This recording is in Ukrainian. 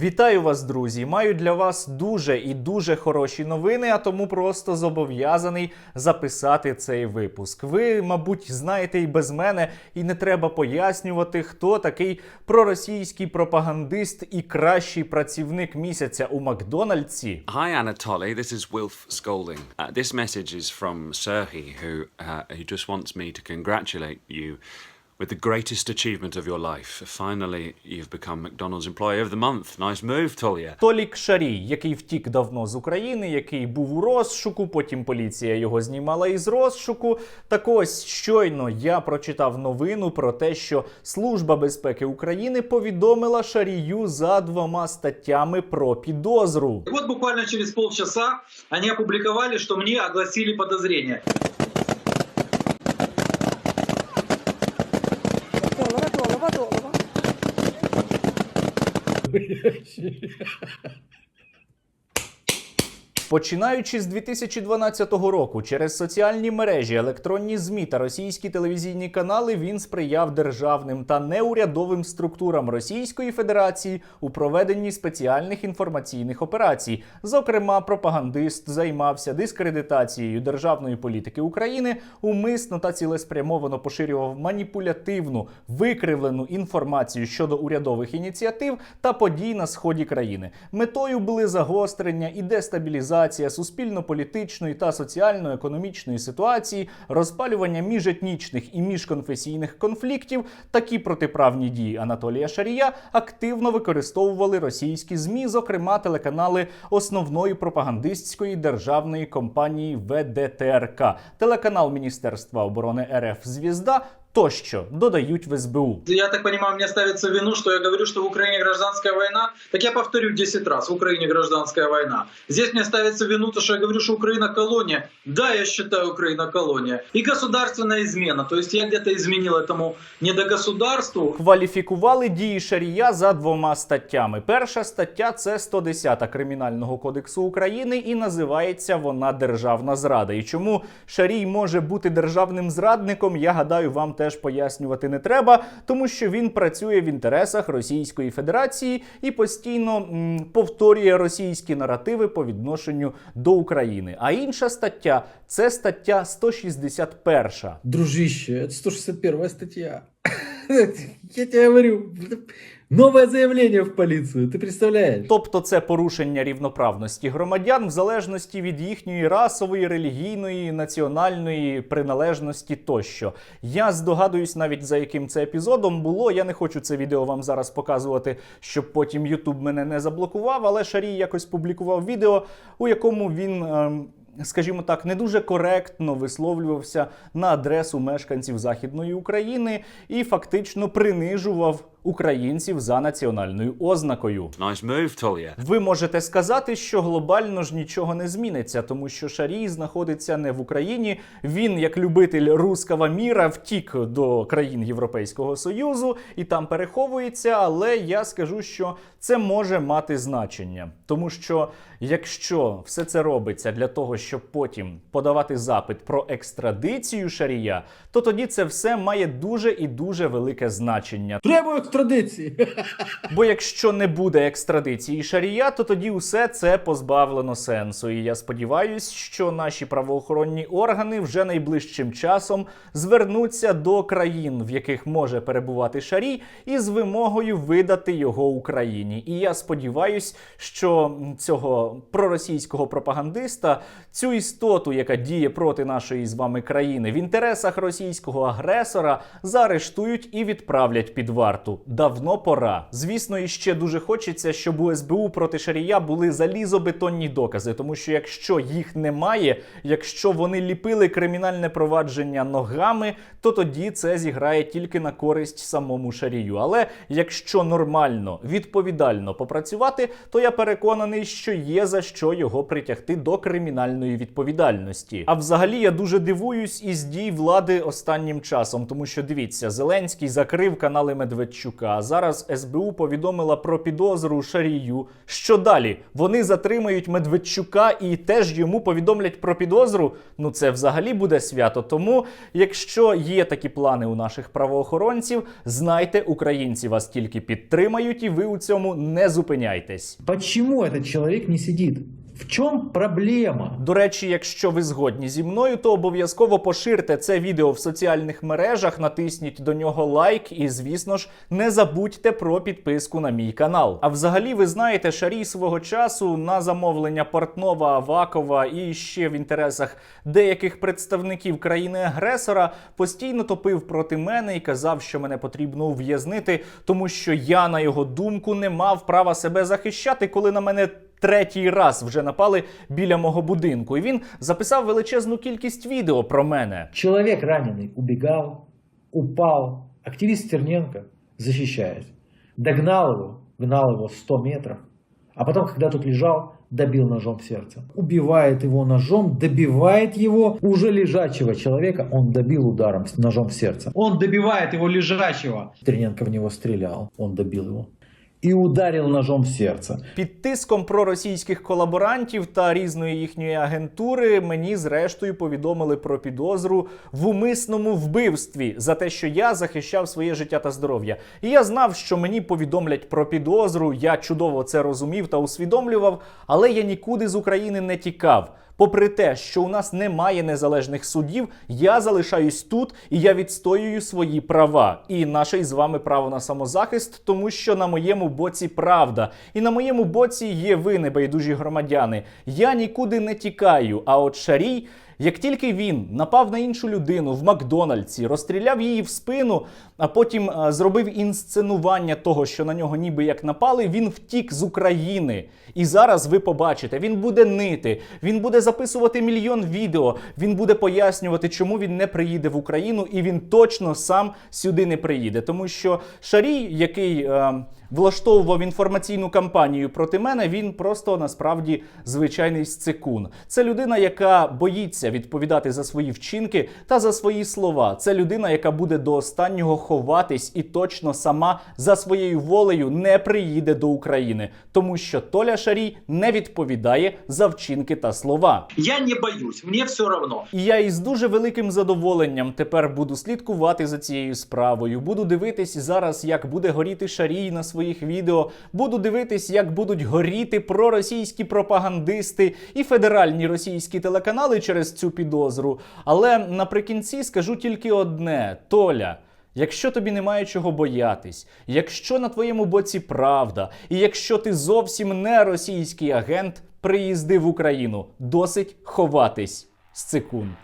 Вітаю вас, друзі! Маю для вас дуже і дуже хороші новини, а тому просто зобов'язаний записати цей випуск. Ви, мабуть, знаєте і без мене, і не треба пояснювати, хто такий проросійський пропагандист і кращий працівник місяця у Макдональдсі. Hi, Anatoly. This is Wilf Scolding. Uh, this message is from Serhi, who uh, who just wants me to congratulate you with the greatest achievement of your life. Finally, you've become McDonald's Employee of the Month. Nice move, Tolia. Толік Шарій, який втік давно з України, який був у розшуку, потім поліція його знімала із розшуку. Так ось щойно я прочитав новину про те, що Служба безпеки України повідомила Шарію за двома статтями про підозру. И вот буквально через полчаса они опубликовали, что мне огласили подозрения. 嘿嘿嘿 Починаючи з 2012 року, через соціальні мережі, електронні змі та російські телевізійні канали він сприяв державним та неурядовим структурам Російської Федерації у проведенні спеціальних інформаційних операцій. Зокрема, пропагандист займався дискредитацією державної політики України, умисно та цілеспрямовано поширював маніпулятивну викривлену інформацію щодо урядових ініціатив та подій на сході країни. Метою були загострення і дестабілізація суспільно-політичної та соціально-економічної ситуації, розпалювання міжетнічних і міжконфесійних конфліктів. Такі протиправні дії Анатолія Шарія активно використовували російські змі, зокрема телеканали основної пропагандистської державної компанії ВДТРК, телеканал Міністерства оборони РФ Звізда тощо додають в СБУ. Я так понимаю, мне ставится в вину, что я говорю, что в Украине гражданская война. Так я повторю 10 раз, в Украине гражданская война. Здесь мне ставится в вину, то, что я говорю, что Украина колония. Да, я считаю Украина колония. И государственная измена. То есть я где-то изменил этому не до государству, Кваліфікували дії Шарія за двома статтями. Перша стаття це 110 Кримінального кодексу України, і називається вона Державна зрада. І чому Шарій може бути державним зрадником, я гадаю, вам теж пояснювати не треба, тому що він працює в інтересах Російської Федерації і постійно м, повторює російські наративи по відношенню до України. А інша стаття це стаття 161. Дружище, це 161 стаття. Я тебе говорю, новое заявление в полицию, ты представляешь? Тобто це порушення рівноправності громадян в залежності від їхньої расової, релігійної, національної приналежності тощо. Я здогадуюсь навіть за яким це епізодом було. Я не хочу це відео вам зараз показувати, щоб потім Ютуб мене не заблокував, але Шарій якось публікував відео, у якому він. ем, Скажімо так, не дуже коректно висловлювався на адресу мешканців Західної України і фактично принижував українців за національною ознакою. Nice move, Tolia. Ви можете сказати, що глобально ж нічого не зміниться, тому що Шарій знаходиться не в Україні. Він, як любитель руского міра, втік до країн Європейського Союзу і там переховується. Але я скажу, що це може мати значення, тому що якщо все це робиться для того, щоб потім подавати запит про екстрадицію Шарія, то тоді це все має дуже і дуже велике значення. Требую экстрадиции. Бо якщо не буде екстрадиції Шарія, то тоді усе це позбавлено сенсу. І я сподіваюся, що наші правоохоронні органи вже найближчим часом звернуться до країн, в яких може перебувати Шарій, із вимогою видати його Україні. І я сподіваюся, що цього проросійського пропагандиста, цю істоту, яка діє проти нашої з вами країни, в інтересах російського агресора заарештують і відправлять під варту. Давно пора. Звісно, і ще дуже хочеться, щоб у СБУ проти Шарія були залізобетонні докази, тому що якщо їх немає, якщо вони ліпили кримінальне провадження ногами, то тоді це зіграє тільки на користь самому Шарію. Але якщо нормально, відповідально попрацювати, то я переконаний, що є за що його притягти до кримінальної відповідальності. А взагалі я дуже дивуюсь із дій влади останнім часом, тому що дивіться, Зеленський закрив канали Медведчука. Медведчука. Зараз СБУ повідомила про підозру Шарію. Що далі? Вони затримають Медведчука і теж йому повідомлять про підозру. Ну це взагалі буде свято. Тому, якщо є такі плани у наших правоохоронців, знайте, українці вас тільки підтримають, і ви у цьому не зупиняйтесь. Почему этот человек не сидит? В чем проблема? До речі, якщо ви згодні зі мною, то обов'язково поширте це відео в соціальних мережах, натисніть до нього лайк і, звісно ж, не забудьте про підписку на мій канал. А взагалі, ви знаєте, Шарій свого часу на замовлення Портнова, Авакова і ще в інтересах деяких представників країни-агресора постійно топив проти мене і казав, що мене потрібно ув'язнити, тому що я, на його думку, не мав права себе захищати, коли на мене третій раз вже напали біля мого будинку. І він записав величезну кількість відео про мене. Человек раненый убегал, упал. Активист Терненко, защищаясь, догнал его, гнал его 100 метров, а потом, когда тот лежал, добил ножом в сердце. Убивает его ножом, добивает его уже лежачего человека, он добил ударом с ножом в сердце. Он добивает его лежачего. Терненко в него стрелял, он добил его. И ударил ножом в сердце. Під тиском проросійських колаборантів та різної їхньої агентури мені зрештою повідомили про підозру в умисному вбивстві за те, що я захищав своє життя та здоров'я. І я знав, що мені повідомлять про підозру. Я чудово це розумів та усвідомлював, але я нікуди з України не тікав. Попри те, що у нас немає незалежних судів, я залишаюсь тут і я відстоюю свої права і наше із вами право на самозахист, тому що на моєму боці правда, і на моєму боці є ви, небайдужі громадяни. Я нікуди не тікаю. А от Шарій. Як тільки він напав на іншу людину в Макдональдсі, розстріляв її в спину, а потім зробив інсценування того, що на нього ніби як напали, він втік з України. І зараз ви побачите, він буде нити, він буде записувати мільйон відео, він буде пояснювати, чому він не приїде в Україну, і він точно сам сюди не приїде. Тому що Шарій, який е, влаштовував інформаційну кампанію проти мене, він просто насправді звичайний сцикун. Це людина, яка боїться відповідати за свої вчинки та за свої слова. Це людина, яка буде до останнього ховатись і точно сама за своєю волею не приїде до України, тому що Толя Шарій не відповідає за вчинки та слова. Я не боюсь, мне все равно. І я із дуже великим задоволенням тепер буду слідкувати за цією справою. Буду дивитись зараз, як буде горіти шарій на своїх відео. Буду дивитись, як будуть горіти проросійські пропагандисти і федеральні російські телеканали через цю підозру. Але наприкінці скажу тільки одне: Толя. Якщо тобі немає чого боятись, якщо на твоєму боці правда, і якщо ти зовсім не російський агент, приїзди в Україну, досить ховатись. Сцикун.